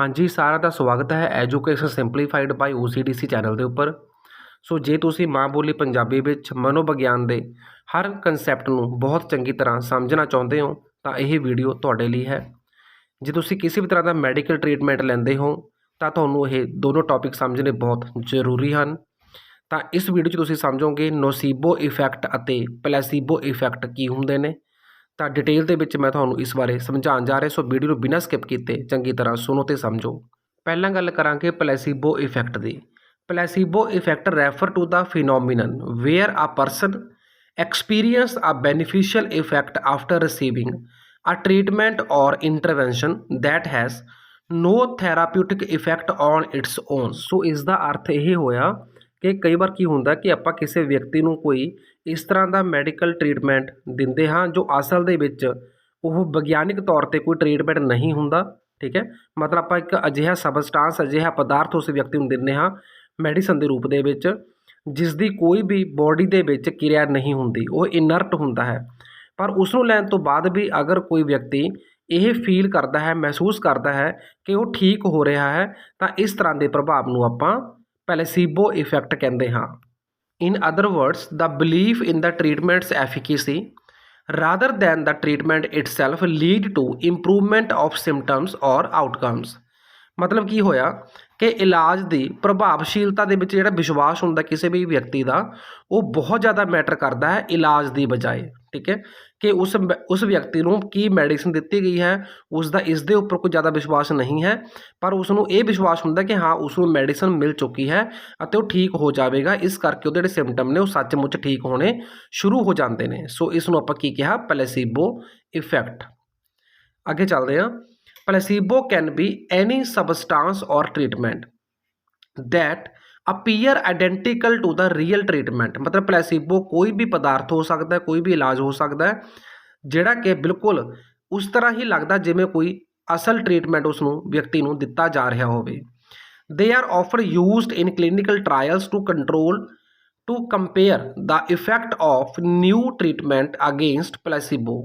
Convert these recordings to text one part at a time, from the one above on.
ਹਾਂਜੀ ਸਾਰਿਆਂ ਦਾ ਸਵਾਗਤ ਹੈ education simplified by OCDC channel ਦੇ ਉੱਪਰ। ਸੋ ਜੇ ਤੁਸੀਂ ਮਾਂ ਬੋਲੀ ਪੰਜਾਬੀ ਵਿੱਚ ਮਨੋਵਿਗਿਆਨ ਦੇ ਹਰ ਕਨਸੈਪਟ ਨੂੰ ਬਹੁਤ ਚੰਗੀ ਤਰ੍ਹਾਂ ਸਮਝਣਾ ਚਾਹੁੰਦੇ ਹੋ, ਤਾਂ ਇਹ ਵੀਡੀਓ ਤੁਹਾਡੇ ਲਈ ਹੈ। ਜੇ ਤੁਸੀਂ ਕਿਸੇ ਵੀ ਤਰ੍ਹਾਂ ਦਾ ਮੈਡੀਕਲ ਟਰੀਟਮੈਂਟ ਲੈਂਦੇ ਹੋ, ਤਾਂ ਤੁਹਾਨੂੰ ਇਹ ਦੋਨੋਂ ਟੌਪਿਕ ਸਮਝਣੇ ਬਹੁਤ ਜ਼ਰੂਰੀ ਹਨ। ਤਾਂ ਇਸ ਵੀਡੀਓ 'ਚ ਤੁਸੀਂ ਸਮਝੋਗੇ ਨੋਸੀਬੋ ਇਫੈਕਟ ਅਤੇ ਪਲੈਸੀਬੋ ਇਫੈਕਟ ਕੀ ਹੁੰਦੇ ਨੇ। ਤਾਂ ਡਿਟੇਲ ਦੇ ਵਿੱਚ ਮੈਂ ਤੁਹਾਨੂੰ ਇਸ ਬਾਰੇ ਸਮਝਾਉਣ ਜਾ ਰਿਹਾ, ਸੋ ਵੀਡੀਓ ਨੂੰ ਬਿਨਾਂ ਸਕਿਪ ਕੀਤੇ ਚੰਗੀ ਤਰ੍ਹਾਂ ਸੁਣੋ ਤੇ ਸਮਝੋ। ਪਹਿਲਾਂ ਗੱਲ ਕਰਾਂਗੇ placebo effect the. Placebo effect refer to the phenomenon where a person experience a beneficial effect after receiving a treatment or intervention that has no therapeutic effect on its own so ਇਸ ਦਾ ਅਰਥ ਇਹ ਹੋਇਆ ਕਿ ਕਈ ਵਾਰ ਕੀ ਹੁੰਦਾ ਕਿ ਆਪਾਂ ਕਿਸੇ ਵਿਅਕਤੀ ਨੂੰ ਕੋਈ ਇਸ ਤਰ੍ਹਾਂ ਦਾ ਮੈਡੀਕਲ ਟਰੀਟਮੈਂਟ ਦਿੰਦੇ ਹਾਂ ਜੋ ਅਸਲ ਦੇ ਵਿੱਚ ਉਹ ਵਿਗਿਆਨਿਕ ਤੌਰ ਤੇ ਕੋਈ ਟਰੀਟਮੈਂਟ ਨਹੀਂ ਹੁੰਦਾ, ਠੀਕ ਹੈ? ਮਤਲਬ ਆਪਾਂ ਇੱਕ ਅਜਿਹਾ ਸਬਸਟਾਂਸ ਅਜਿਹਾ ਪਦਾਰਥ ਉਸ ਵਿਅਕਤੀ ਨੂੰ ਦਿੰਦੇ ਹਾਂ ਮੈਡੀਸਨ ਦੇ ਰੂਪ ਦੇ ਵਿੱਚ ਜਿਸ ਦੀ ਕੋਈ ਵੀ ਬੋਡੀ ਦੇ ਵਿੱਚ ਕਿਰਿਆ ਨਹੀਂ ਹੁੰਦੀ, ਉਹ ਇਨਰਟ ਹੁੰਦਾ ਹੈ। ਪਰ ਉਸ ਨੂੰ ਲੈਣ ਤੋਂ ਬਾਅਦ ਵੀ ਅਗਰ ਕੋਈ ਵਿਅਕਤੀ ਇਹ ਫੀਲ ਕਰਦਾ ਹੈ, ਮਹਿਸੂਸ ਕਰਦਾ ਹੈ ਕਿ ਉਹ ਠੀਕ ਹੋ ਰਿਹਾ ਹੈ, ਤਾਂ ਇਸ ਤਰ੍ਹਾਂ ਦੇ ਪ੍ਰਭਾਵ ਨੂੰ ਆਪਾਂ ਪੈਲੇਸੀਬੋ ਇਫੈਕਟ ਕਹਿੰਦੇ ਹਾਂ in other words the belief in the treatment's efficacy rather than the treatment itself lead to improvement of symptoms or outcomes ਮਤਲਬ ਕੀ ਹੋਇਆ ਕਿ ਇਲਾਜ ਦੀ ਪ੍ਰਭਾਵਸ਼ੀਲਤਾ ਦੇ ਵਿੱਚ ਜਿਹੜਾ ਵਿਸ਼ਵਾਸ ਹੁੰਦਾ ਕਿਸੇ ਵੀ ਵਿਅਕਤੀ ਦਾ, ਉਹ ਬਹੁਤ ਜ਼ਿਆਦਾ ਮੈਟਰ ਕਰਦਾ ਹੈ ਇਲਾਜ ਦੀ ਬਜਾਏ, ਠੀਕ ਹੈ? ਕਿ ਉਸ ਉਸ ਵਿਅਕਤੀ ਨੂੰ ਕੀ ਮੈਡੀਸਿਨ ਦਿੱਤੀ ਗਈ ਹੈ ਉਸ ਦਾ ਇਸ ਦੇ ਉੱਪਰ ਕੋਈ ਜ਼ਿਆਦਾ ਵਿਸ਼ਵਾਸ ਨਹੀਂ ਹੈ, ਪਰ ਉਸ ਨੂੰ ਇਹ ਵਿਸ਼ਵਾਸ ਹੁੰਦਾ ਕਿ ਹਾਂ ਉਸ ਨੂੰ ਮੈਡੀਸਨ ਮਿਲ ਚੁੱਕੀ ਹੈ ਅਤੇ ਉਹ ਠੀਕ ਹੋ ਜਾਵੇਗਾ, ਇਸ ਕਰਕੇ ਉਹਦੇ ਜਿਹੜੇ ਸਿੰਪਟਮ ਨੇ ਉਹ ਸੱਚਮੁੱਚ ਠੀਕ ਹੋਣੇ ਸ਼ੁਰੂ ਹੋ ਜਾਂਦੇ ਨੇ। ਸੋ ਇਸ ਨੂੰ ਆਪਾਂ ਕੀ ਕਿਹਾ? ਪਲੇਸੀਬੋ ਇਫੈਕਟ ਅੱਗੇ ਚੱਲਦੇ ਹਾਂ। Placebo can be any substance or treatment that appear identical to the real treatment मतलब प्लेसिबो ਕੋਈ ਵੀ ਪਦਾਰਥ ਹੋ ਸਕਦਾ ਹੈ ਕੋਈ ਵੀ ਇਲਾਜ ਹੋ ਸਕਦਾ ਹੈ ਜਿਹੜਾ ਕਿ ਬਿਲਕੁਲ ਉਸ ਤਰ੍ਹਾਂ ਹੀ ਲੱਗਦਾ ਜਿਵੇਂ ਕੋਈ ਅਸਲ ਟ੍ਰੀਟਮੈਂਟ ਉਸ ਨੂੰ ਵਿਅਕਤੀ ਨੂੰ ਦਿੱਤਾ ਜਾ ਰਿਹਾ ਹੋਵੇ they are offer used in clinical trials to control to compare the effect of new treatment against placebo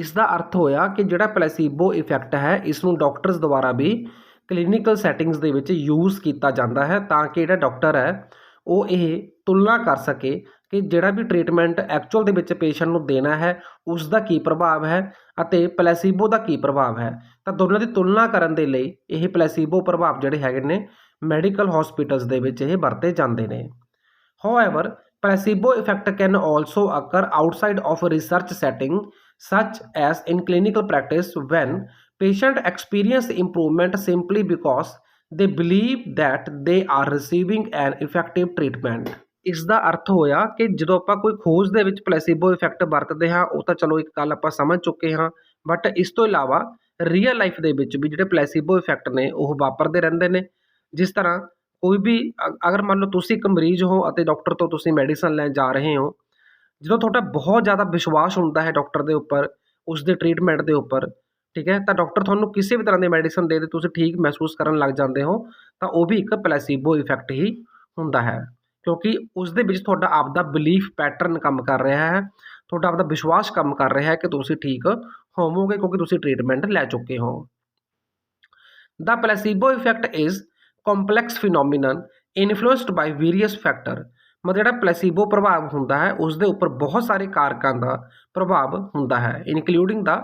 ਇਸ ਦਾ ਅਰਥ ਹੋਇਆ ਕਿ ਜਿਹੜਾ ਪਲੇਸੀਬੋ ਇਫੈਕਟ ਹੈ ਇਸ ਨੂੰ ਡਾਕਟਰਸ ਦੁਆਰਾ ਵੀ ਕਲੀਨਿਕਲ ਸੈਟਿੰਗਸ ਦੇ ਵਿੱਚ ਯੂਜ਼ ਕੀਤਾ ਜਾਂਦਾ ਹੈ ਤਾਂ ਕਿ ਜਿਹੜਾ ਡਾਕਟਰ ਹੈ ਉਹ ਇਹ ਤੁਲਨਾ ਕਰ ਸਕੇ ਕਿ ਜਿਹੜਾ ਵੀ ਟ੍ਰੀਟਮੈਂਟ ਐਕਚੁਅਲ ਦੇ ਵਿੱਚ ਪੇਸ਼ੈਂਟ ਨੂੰ ਦੇਣਾ ਹੈ ਉਸ ਦਾ ਕੀ ਪ੍ਰਭਾਵ ਹੈ ਅਤੇ ਪਲੇਸੀਬੋ ਦਾ ਕੀ ਪ੍ਰਭਾਵ ਹੈ। ਤਾਂ ਦੋਨਾਂ ਦੀ ਤੁਲਨਾ ਕਰਨ ਦੇ ਲਈ ਇਹ ਪਲੇਸੀਬੋ ਪ੍ਰਭਾਵ ਜਿਹੜੇ ਹੈਗੇ ਨੇ ਮੈਡੀਕਲ ਹਸਪੀਟਲਸ ਦੇ ਵਿੱਚ ਇਹ ਵਰਤੇ ਜਾਂਦੇ ਨੇ। However, placebo effect can also occur outside of a research setting, such as in clinical practice, when patient experience improvement simply because they believe that they are receiving an effective treatment. ਇਸ ਦਾ ਅਰਥ ਹੋਇਆ ਕਿ ਜਦੋਂ ਆਪਾਂ ਕੋਈ ਖੋਜ ਦੇ ਵਿੱਚ ਪਲੇਸੀਬੋ ਇਫੈਕਟ ਵਰਤਦੇ ਹਾਂ ਉਹ ਤਾਂ ਚਲੋ ਇੱਕ ਗੱਲ ਆਪਾਂ ਸਮਝ ਚੁੱਕੇ ਹਾਂ ਬਟ ਇਸ ਤੋਂ ਇਲਾਵਾ ਰੀਅਲ ਲਾਈਫ ਦੇ ਵਿੱਚ ਵੀ ਜਿਹੜੇ ਪਲੇਸੀਬੋ ਇਫੈਕਟ ਨੇ ਉਹ ਵਾਪਰਦੇ ਰਹਿੰਦੇ ਨੇ ਜਿਸ ਤਰ੍ਹਾਂ ਕੋਈ ਵੀ ਅਗਰ ਮੰਨ ਲਓ ਤੁਸੀਂ ਇੱਕ ਮਰੀਜ਼ ਹੋ ਅਤੇ ਡਾਕਟਰ ਤੋਂ ਤੁਸੀਂ ਮੈਡੀਸਨ ਲੈਣ ਜਾ ਰਹੇ ਹੋ ਜਦੋਂ ਤੁਹਾਡਾ ਬਹੁਤ ਜ਼ਿਆਦਾ ਵਿਸ਼ਵਾਸ ਹੁੰਦਾ ਹੈ ਡਾਕਟਰ ਦੇ ਉੱਪਰ, ਉਸ ਦੇ ਟ੍ਰੀਟਮੈਂਟ ਦੇ ਉੱਪਰ, ਠੀਕ ਹੈ, ਤਾਂ ਡਾਕਟਰ ਤੁਹਾਨੂੰ ਕਿਸੇ ਵੀ ਤਰ੍ਹਾਂ ਦੀ ਮੈਡੀਸਨ ਦੇ ਦੇ ਤੁਸੀਂ ਠੀਕ ਮਹਿਸੂਸ ਕਰਨ ਲੱਗ ਜਾਂਦੇ ਹੋ, ਤਾਂ ਉਹ ਵੀ ਇੱਕ ਪਲੇਸੀਬੋ ਇਫੈਕਟ ਹੀ ਹੁੰਦਾ ਹੈ, ਕਿਉਂਕਿ ਉਸ ਦੇ ਵਿੱਚ ਤੁਹਾਡਾ ਆਪਦਾ ਬਿਲੀਫ ਪੈਟਰਨ ਕੰਮ ਕਰ ਰਿਹਾ ਹੈ, ਤੁਹਾਡਾ ਆਪਦਾ ਵਿਸ਼ਵਾਸ ਕੰਮ ਕਰ ਰਿਹਾ ਹੈ ਕਿ ਤੁਸੀਂ ਠੀਕ ਹੋਵੋਗੇ ਕਿਉਂਕਿ ਤੁਸੀਂ ਟਰੀਟਮੈਂਟ ਲੈ ਚੁੱਕੇ ਹੋ। The placebo effect is complex phenomenon influenced by various factor ਮਤਲਬ ਜਿਹੜਾ ਪਲੇਸੀਬੋ ਪ੍ਰਭਾਵ ਹੁੰਦਾ ਹੈ ਉਸ ਦੇ ਉੱਪਰ ਬਹੁਤ ਸਾਰੇ ਕਾਰਕਾਂ ਦਾ ਪ੍ਰਭਾਵ ਹੁੰਦਾ ਹੈ ਇਨਕਲੂਡਿੰਗ ਦਾ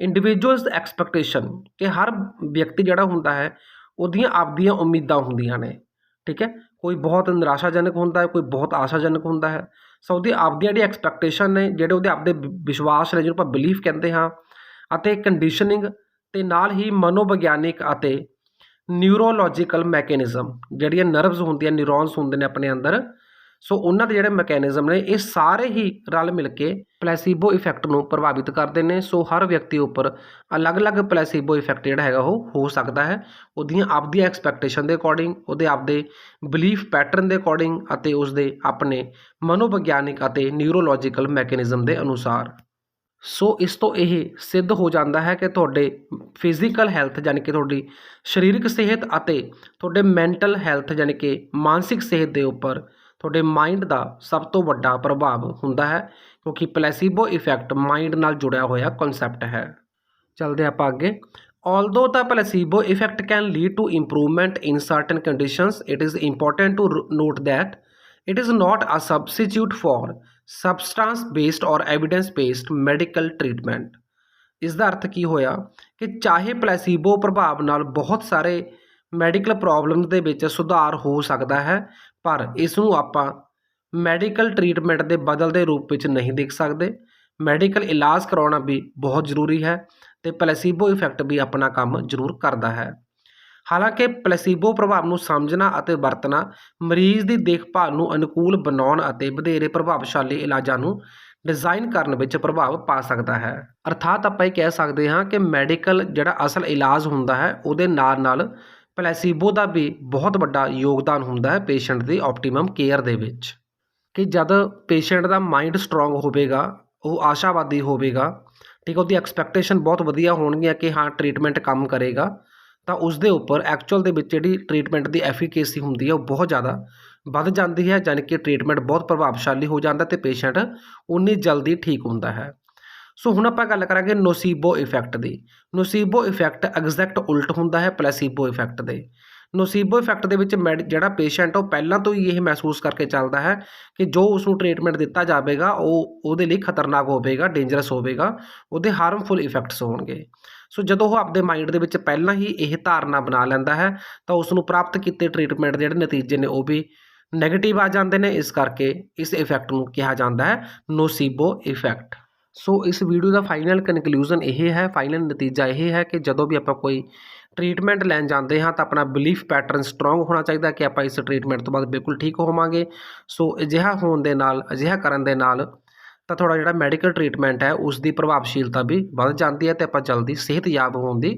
ਇੰਡੀਵਿਜੂਅਲਸ ਐਕਸਪੈਕਟੇਸ਼ਨ ਕਿ ਹਰ ਵਿਅਕਤੀ ਜਿਹੜਾ ਹੁੰਦਾ ਹੈ, ਉਹਦੀਆਂ ਆਪਦੀਆਂ ਉਮੀਦਾਂ ਹੁੰਦੀਆਂ ਨੇ, ਠੀਕ ਹੈ? ਕੋਈ ਬਹੁਤ ਨਿਰਾਸ਼ਾਜਨਕ ਹੁੰਦਾ ਹੈ, ਕੋਈ ਬਹੁਤ ਆਸ਼ਾਜਨਕ ਹੁੰਦਾ ਹੈ। ਸੋ ਉਹਦੀ ਆਪਦੀਆਂ ਜਿਹੜੀ ਐਕਸਪੈਕਟੇਸ਼ਨ ਨੇ, ਜਿਹੜੇ ਉਹਦੇ ਆਪਦੇ ਵਿਸ਼ਵਾਸ ਨੇ, ਜਿਹਨੂੰ ਆਪਾਂ ਬਿਲੀਫ ਕਹਿੰਦੇ ਹਾਂ, ਅਤੇ ਕੰਡੀਸ਼ਨਿੰਗ ਤੇ ਨਾਲ ਹੀ ਮਨੋਵਿਗਿਆਨਿਕ ਅਤੇ ਨਿਊਰੋਲੋਜੀਕਲ ਮੈਕੈਨਿਜ਼ਮ ਜਿਹੜੀਆਂ ਨਰਵਸ ਹੁੰਦੀਆਂ ਨਿਊਰੋਨਸ ਹੁੰਦੇ ਨੇ ਆਪਣੇ ਅੰਦਰ ਸੋ ਉਹਨਾਂ ਦੇ ਜਿਹੜੇ ਮੈਕੈਨਿਜ਼ਮ ਨੇ, ਇਹ ਸਾਰੇ ਹੀ ਰਲ ਮਿਲ ਕੇ ਪਲੇਸੀਬੋ ਇਫੈਕਟ ਨੂੰ ਪ੍ਰਭਾਵਿਤ ਕਰਦੇ ਨੇ। ਸੋ ਹਰ ਵਿਅਕਤੀ ਉੱਪਰ ਅਲੱਗ-ਅਲੱਗ ਪਲੇਸੀਬੋ ਇਫੈਕਟ ਜਿਹੜਾ ਹੈਗਾ ਉਹ ਹੋ ਸਕਦਾ ਹੈ। ਉਹਦੀਆਂ ਆਪਦੀਆਂ ਐਕਸਪੈਕਟੇਸ਼ਨ ਦੇ ਅਕੋਰਡਿੰਗ ਉਹਦੇ ਆਪਦੇ ਬਿਲੀਫ ਪੈਟਰਨ ਦੇ ਅਕੋਰਡਿੰਗ ਅਤੇ ਉਸਦੇ ਆਪਣੇ ਮਨੋਵਿਗਿਆਨਿਕ ਅਤੇ ਨਿਊਰੋਲੋਜੀਕਲ ਮੈਕੈਨਿਜ਼ਮ ਦੇ ਅਨੁਸਾਰ। ਸੋ ਇਸ ਤੋਂ ਇਹ ਸਿੱਧ ਹੋ ਜਾਂਦਾ ਹੈ ਕਿ ਤੁਹਾਡੇ ਫਿਜ਼ੀਕਲ ਹੈਲਥ ਯਾਨੀ ਕਿ ਤੁਹਾਡੀ ਸਰੀਰਕ ਸਿਹਤ ਅਤੇ ਤੁਹਾਡੇ ਮੈਂਟਲ ਹੈਲਥ ਯਾਨੀ ਕਿ ਮਾਨਸਿਕ ਸਿਹਤ ਦੇ ਉੱਪਰ ਤੁਹਾਡੇ ਮਾਈਂਡ ਦਾ ਸਭ ਤੋਂ ਵੱਡਾ ਪ੍ਰਭਾਵ ਹੁੰਦਾ ਹੈ ਕਿਉਂਕਿ ਪਲੇਸੀਬੋ ਇਫੈਕਟ ਮਾਈਂਡ ਨਾਲ ਜੁੜਿਆ ਹੋਇਆ ਕਨਸੈਪਟ ਹੈ ਚਲਦੇ ਆਪਾਂ ਅੱਗੇ Although the placebo effect can lead to improvement in certain conditions, it is important to r- note that it is not a substitute for substance based or evidence based medical treatment. ਇਸ ਦਾ ਅਰਥ ਕੀ ਹੋਇਆ ਕਿ ਚਾਹੇ ਪਲੈਸੀਬੋ ਪ੍ਰਭਾਵ ਨਾਲ ਬਹੁਤ ਸਾਰੇ ਮੈਡੀਕਲ ਪ੍ਰੋਬਲਮਸ ਦੇ ਵਿੱਚ ਸੁਧਾਰ ਹੋ ਸਕਦਾ ਹੈ ਪਰ ਇਸ ਨੂੰ ਆਪਾਂ ਮੈਡੀਕਲ ਟਰੀਟਮੈਂਟ ਦੇ ਬਦਲ ਦੇ ਰੂਪ ਵਿੱਚ ਨਹੀਂ ਦੇਖ ਸਕਦੇ। ਮੈਡੀਕਲ ਇਲਾਜ ਕਰਾਉਣਾ ਵੀ ਬਹੁਤ ਜ਼ਰੂਰੀ ਹੈ ਤੇ ਪਲੇਸੀਬੋ ਇਫੈਕਟ ਵੀ ਆਪਣਾ ਕੰਮ ਜ਼ਰੂਰ ਕਰਦਾ ਹੈ। ਹਾਲਾਂਕਿ ਪਲੇਸੀਬੋ ਪ੍ਰਭਾਵ ਨੂੰ ਸਮਝਣਾ ਅਤੇ ਵਰਤਣਾ ਮਰੀਜ਼ ਦੀ ਦੇਖਭਾਲ ਨੂੰ ਅਨੁਕੂਲ ਬਣਾਉਣ ਅਤੇ ਵਧੇਰੇ ਪ੍ਰਭਾਵਸ਼ਾਲੀ ਇਲਾਜਾਂ ਨੂੰ ਡਿਜ਼ਾਈਨ ਕਰਨ ਵਿੱਚ ਪ੍ਰਭਾਵ ਪਾ ਸਕਦਾ ਹੈ। ਅਰਥਾਤ ਆਪਾਂ ਇਹ ਕਹਿ ਸਕਦੇ ਹਾਂ ਕਿ ਮੈਡੀਕਲ ਜਿਹੜਾ ਅਸਲ ਇਲਾਜ ਹੁੰਦਾ ਹੈ, ਉਹਦੇ ਨਾਲ ਨਾਲ ਪਲੈਸੀਬੋ ਦਾ ਵੀ ਬਹੁਤ ਵੱਡਾ ਯੋਗਦਾਨ ਹੁੰਦਾ ਹੈ ਪੇਸ਼ੈਂਟ ਦੀ ਆਪਟੀਮਮ ਕੇਅਰ ਦੇ ਵਿੱਚ। ਕਿ ਜਦ ਪੇਸ਼ੈਂਟ ਦਾ ਮਾਈਂਡ ਸਟਰੋਂਗ ਹੋਵੇਗਾ, ਉਹ ਆਸ਼ਾਵਾਦੀ ਹੋਵੇਗਾ, ਠੀਕ ਹੈ, ਉਹਦੀ ਐਕਸਪੈਕਟੇਸ਼ਨ ਬਹੁਤ ਵਧੀਆ ਹੋਣਗੀਆਂ ਕਿ ਹਾਂ ਟ੍ਰੀਟਮੈਂਟ ਕੰਮ ਕਰੇਗਾ, ਤਾਂ ਉਸ ਦੇ ਉੱਪਰ ਐਕਚੁਅਲ ਦੇ ਵਿੱਚ ਜਿਹੜੀ ਟ੍ਰੀਟਮੈਂਟ ਦੀ ਐਫੀਕੇਸੀ ਹੁੰਦੀ ਹੈ ਉਹ ਬਹੁਤ ਜ਼ਿਆਦਾ ਵੱਧ ਜਾਂਦੀ ਹੈ ਯਾਨੀ ਕਿ ਟ੍ਰੀਟਮੈਂਟ ਬਹੁਤ ਪ੍ਰਭਾਵਸ਼ਾਲੀ ਹੋ ਜਾਂਦਾ ਤੇ ਪੇਸ਼ੈਂਟ ਉਨੀ ਜਲਦੀ ਠੀਕ ਹੁੰਦਾ ਹੈ। ਸੋ ਹੁਣ ਆਪਾਂ ਗੱਲ ਕਰਾਂਗੇ ਨੋਸੀਬੋ ਇਫੈਕਟ ਦੀ। ਨੋਸੀਬੋ ਇਫੈਕਟ ਐਗਜ਼ੈਕਟ ਉਲਟ ਹੁੰਦਾ ਹੈ ਪਲੈਸੀਬੋ ਇਫੈਕਟ ਦੇ। ਨੋਸੀਬੋ ਇਫੈਕਟ ਦੇ ਵਿੱਚ ਮੈਡ, ਜਿਹੜਾ ਪੇਸ਼ੈਂਟ ਉਹ ਪਹਿਲਾਂ ਤੋਂ ਹੀ ਇਹ ਮਹਿਸੂਸ ਕਰਕੇ ਚੱਲਦਾ ਹੈ ਕਿ ਜੋ ਉਸ ਨੂੰ ਟ੍ਰੀਟਮੈਂਟ ਦਿੱਤਾ ਜਾਵੇਗਾ, ਉਹ ਉਹਦੇ ਲਈ ਖਤਰਨਾਕ ਹੋਵੇਗਾ, ਡੇਂਜਰਸ ਹੋਵੇਗਾ, ਉਹਦੇ ਹਾਰਮਫੁਲ ਇਫੈਕਟਸ ਹੋਣਗੇ। ਸੋ ਜਦੋਂ ਉਹ ਆਪਦੇ ਮਾਈਂਡ ਦੇ ਵਿੱਚ ਪਹਿਲਾਂ ਹੀ ਇਹ ਧਾਰਨਾ ਬਣਾ ਲੈਂਦਾ ਹੈ, ਤਾਂ ਉਸ ਨੂੰ ਪ੍ਰਾਪਤ ਕੀਤੇ ਟ੍ਰੀਟਮੈਂਟ ਦੇ ਜਿਹੜੇ ਨਤੀਜੇ ਨੇ, ਉਹ ਵੀ ਨੈਗੇਟਿਵ ਆ ਜਾਂਦੇ ਨੇ। ਇਸ ਕਰਕੇ ਇਸ ਇਫੈਕਟ ਨੂੰ ਕਿਹਾ ਜਾਂਦਾ ਹੈ ਨੋਸੀਬੋ ਇਫੈਕਟ। ਸੋ ਇਸ ਵੀਡੀਓ ਦਾ ਫਾਈਨਲ ਕਨਕਲੂਜਨ ਇਹ ਹੈ ਫਾਈਨਲ ਨਤੀਜਾ ਇਹ ਹੈ ਕਿ ਜਦੋਂ ਵੀ ਆਪਾਂ ਕੋਈ ਟ੍ਰੀਟਮੈਂਟ ਲੈਣ ਜਾਂਦੇ ਹਾਂ ਤਾਂ ਆਪਣਾ ਬਿਲੀਫ ਪੈਟਰਨ ਸਟਰੋਂਗ ਹੋਣਾ ਚਾਹੀਦਾ ਕਿ ਆਪਾਂ ਇਸ ਟ੍ਰੀਟਮੈਂਟ ਤੋਂ ਬਾਅਦ ਬਿਲਕੁਲ ਠੀਕ ਹੋਵਾਂਗੇ। ਸੋ ਅਜਿਹਾ ਹੋਣ ਦੇ ਨਾਲ, ਅਜਿਹਾ ਕਰਨ ਦੇ ਨਾਲ ਤਾਂ ਥੋੜਾ ਜਿਹੜਾ ਮੈਡੀਕਲ ਟ੍ਰੀਟਮੈਂਟ ਹੈ, ਉਸ ਦੀ ਪ੍ਰਭਾਵਸ਼ੀਲਤਾ ਵੀ ਵੱਧ ਜਾਂਦੀ ਹੈ ਤੇ ਆਪਾਂ ਜਲਦੀ ਸਿਹਤਯਾਬ ਹੋਣ ਦੀ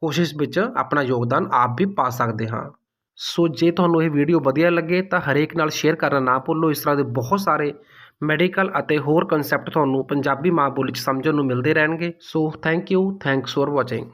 ਕੋਸ਼ਿਸ਼ ਵਿੱਚ ਆਪਣਾ ਯੋਗਦਾਨ ਆਪ ਵੀ ਪਾ ਸਕਦੇ ਹਾਂ। ਸੋ ਜੇ ਤੁਹਾਨੂੰ ਇਹ ਵੀਡੀਓ ਵਧੀਆ ਲੱਗੇ ਤਾਂ ਹਰੇਕ ਨਾਲ ਸ਼ੇਅਰ ਕਰਨਾ ਨਾ ਭੁੱਲੋ। ਇਸ ਤਰ੍ਹਾਂ ਦੇ ਬਹੁਤ ਸਾਰੇ ਮੈਡੀਕਲ ਅਤੇ ਹੋਰ ਕਨਸੈਪਟ ਤੁਹਾਨੂੰ ਪੰਜਾਬੀ ਮਾਂ ਬੋਲੀ 'ਚ ਸਮਝਣ ਨੂੰ ਮਿਲਦੇ ਰਹਿਣਗੇ। So thank you thanks for watching